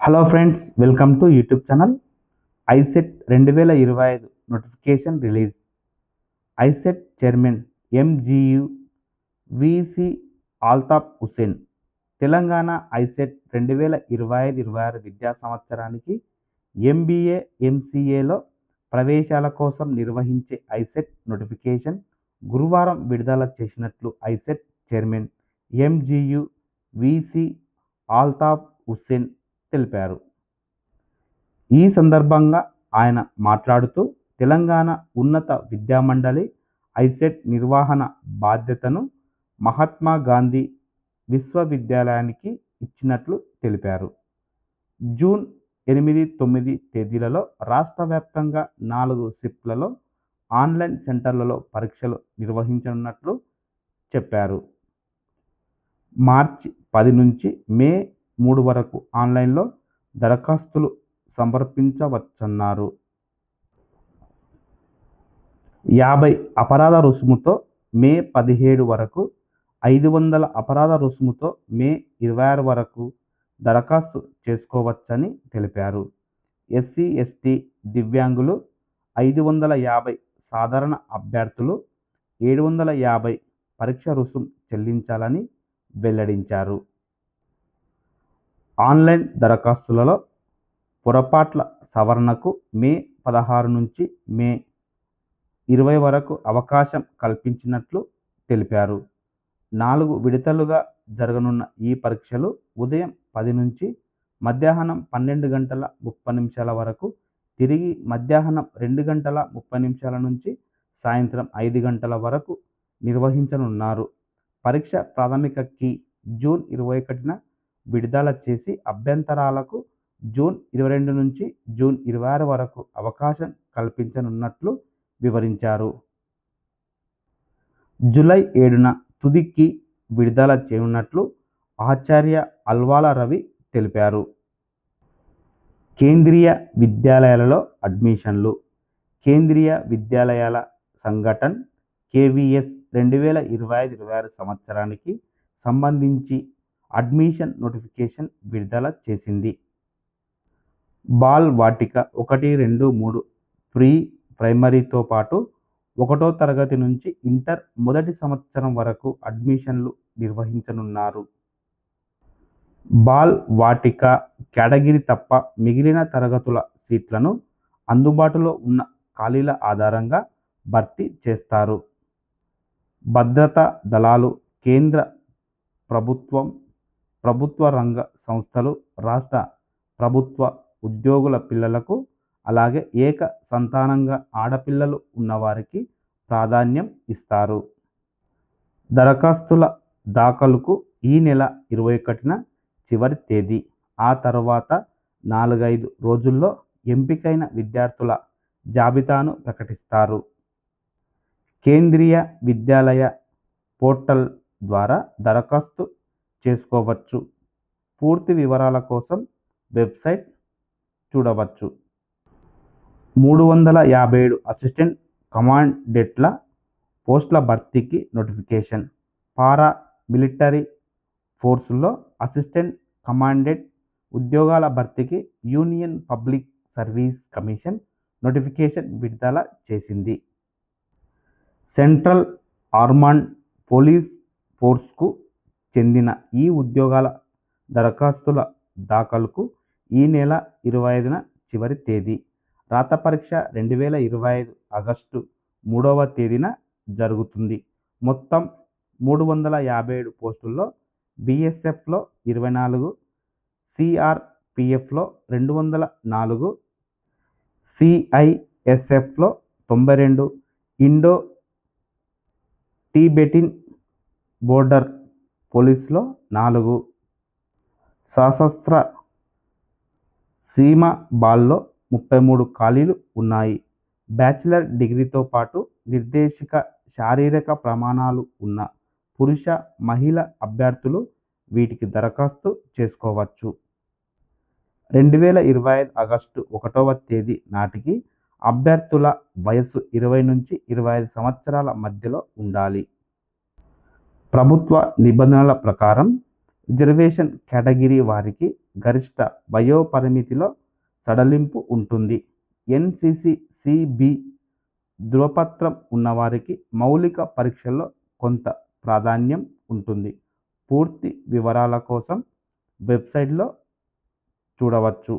Hello friends welcome to YouTube channel. ICET రెండు వేల ఇరవై ఐదు notification release. ICET chairman MGU VC Althaf Hussain Telangana ICET రెండు వేల ఇరవై ఐదు ఇరవై ఆరు విద్యా సంవత్సరానికి ఎంబీఏ ఎంసీఏలో ప్రవేశాల కోసం నిర్వహించే ఐసెట్ నోటిఫికేషన్ గురువారం విడుదల చేసినట్లు ICET chairman MGU VC Althaf Hussain తెలిపారు. ఈ సందర్భంగా ఆయన మాట్లాడుతూ తెలంగాణ ఉన్నత విద్యామండలి ఐసెట్ నిర్వహణ బాధ్యతను మహాత్మా గాంధీ విశ్వవిద్యాలయానికి ఇచ్చినట్లు తెలిపారు. జూన్ ఎనిమిది తొమ్మిది తేదీలలో రాష్ట్ర వ్యాప్తంగా నాలుగు సిప్లలో ఆన్లైన్ సెంటర్లలో పరీక్షలు నిర్వహించనున్నట్లు చెప్పారు. మార్చి పది నుంచి మే మూడు వరకు ఆన్లైన్లో దరఖాస్తులు సమర్పించవచ్చన్నారు. యాభై అపరాధ రుసుముతో మే పదిహేడు వరకు ఐదు వందల అపరాధ రుసుముతో మే ఇరవై ఆరు వరకు దరఖాస్తు చేసుకోవచ్చని తెలిపారు. ఎస్సీ ఎస్టీ దివ్యాంగులు ఐదు వందల యాభై సాధారణ అభ్యర్థులు ఏడు వందల యాభై పరీక్ష రుసుం చెల్లించాలని వెల్లడించారు. ఆన్లైన్ దరఖాస్తులలో పొరపాట్ల సవరణకు మే పదహారు నుంచి మే ఇరవై వరకు అవకాశం కల్పించినట్లు తెలిపారు. నాలుగు విడతలుగా జరగనున్న ఈ పరీక్షలు ఉదయం పది నుంచి మధ్యాహ్నం పన్నెండు గంటల ముప్పై నిమిషాల వరకు తిరిగి మధ్యాహ్నం రెండు గంటల ముప్పై నిమిషాల నుంచి సాయంత్రం ఐదు గంటల వరకు నిర్వహించనున్నారు. పరీక్ష ప్రాథమిక కీ జూన్ ఇరవై ఒకటిన విడుదల చేసి అభ్యంతరాలకు జూన్ ఇరవై రెండు నుంచి జూన్ ఇరవై ఆరు వరకు అవకాశం కల్పించనున్నట్లు వివరించారు. జూలై ఏడున తుదికి విడుదల చేయనున్నట్లు ఆచార్య అల్వాల రవి తెలిపారు. కేంద్రీయ విద్యాలయాలలో అడ్మిషన్లు కేంద్రీయ విద్యాలయాల సంఘటన కేవీఎస్ రెండు వేల ఇరవై ఐదు ఇరవై ఆరు సంవత్సరానికి సంబంధించి అడ్మిషన్ నోటిఫికేషన్ విడుదల చేసింది. బాల్ వాటిక ఒకటి రెండు మూడు ప్రీ ప్రైమరీతో పాటు ఒకటో తరగతి నుంచి ఇంటర్ మొదటి సంవత్సరం వరకు అడ్మిషన్లు నిర్వహించనున్నారు. బాల్ వాటిక కేటగిరీ తప్ప మిగిలిన తరగతుల సీట్లను అందుబాటులో ఉన్న ఖాళీల ఆధారంగా భర్తీ చేస్తారు. భద్రతా దళాలు కేంద్ర ప్రభుత్వం ప్రభుత్వ రంగ సంస్థలు రాష్ట్ర ప్రభుత్వ ఉద్యోగుల పిల్లలకు అలాగే ఏక సంతానంగా ఆడపిల్లలు ఉన్నవారికి ప్రాధాన్యం ఇస్తారు. దరఖాస్తుల దాఖలుకు ఈ నెల ఇరవై ఒకటిన చివరి తేదీ. ఆ తర్వాత నాలుగైదు రోజుల్లో ఎంపికైన విద్యార్థుల జాబితాను ప్రకటిస్తారు. కేంద్రీయ విద్యాలయ పోర్టల్ ద్వారా దరఖాస్తు చేసుకోవచ్చు. పూర్తి వివరాల కోసం వెబ్సైట్ చూడవచ్చు. మూడు వందల యాభై ఏడు అసిస్టెంట్ కమాండెంట్ల పోస్టుల భర్తీకి నోటిఫికేషన్. పారా మిలిటరీ ఫోర్సుల్లో అసిస్టెంట్ కమాండెంట్ ఉద్యోగాల భర్తీకి Union Public Service Commission notification విడుదల చేసింది. సెంట్రల్ ఆర్మాండ్ పోలీస్ ఫోర్స్కు చెందిన ఈ ఉద్యోగాల దరఖాస్తుల దాఖలుకు ఈ నెల ఇరవై ఐదున చివరి తేదీ. రాత పరీక్ష రెండు వేల ఇరవై ఐదు ఆగస్టు మూడవ తేదీన జరుగుతుంది. మొత్తం మూడు వందల యాభై ఏడు పోస్టుల్లో బీఎస్ఎఫ్లో ఇరవై నాలుగు సిఆర్పిఎఫ్లో రెండు వందల నాలుగు సిఐఎస్ఎఫ్లో తొంభై రెండు ఇండో టిబెటిన్ బోర్డర్ పోలీస్లో నాలుగు సశస్త్ర సీమ బాల్లో ముప్పై మూడు ఖాళీలు ఉన్నాయి. బ్యాచిలర్ డిగ్రీతో పాటు నిర్దేశిక శారీరక ప్రమాణాలు ఉన్న పురుష మహిళ అభ్యర్థులు వీటికి దరఖాస్తు చేసుకోవచ్చు. రెండు వేల ఇరవై ఐదు ఆగస్టు ఒకటవ తేదీ నాటికి అభ్యర్థుల వయస్సు ఇరవై నుంచి ఇరవై ఐదు సంవత్సరాల మధ్యలో ఉండాలి. ప్రభుత్వ నిబంధనల ప్రకారం రిజర్వేషన్ కేటగిరీ వారికి గరిష్ట వయోపరిమితిలో సడలింపు ఉంటుంది. ఎన్సిసి సిబి ధృవపత్రం ఉన్నవారికి మౌలిక పరీక్షల్లో కొంత ప్రాధాన్యం ఉంటుంది. పూర్తి వివరాల కోసం వెబ్సైట్లో చూడవచ్చు.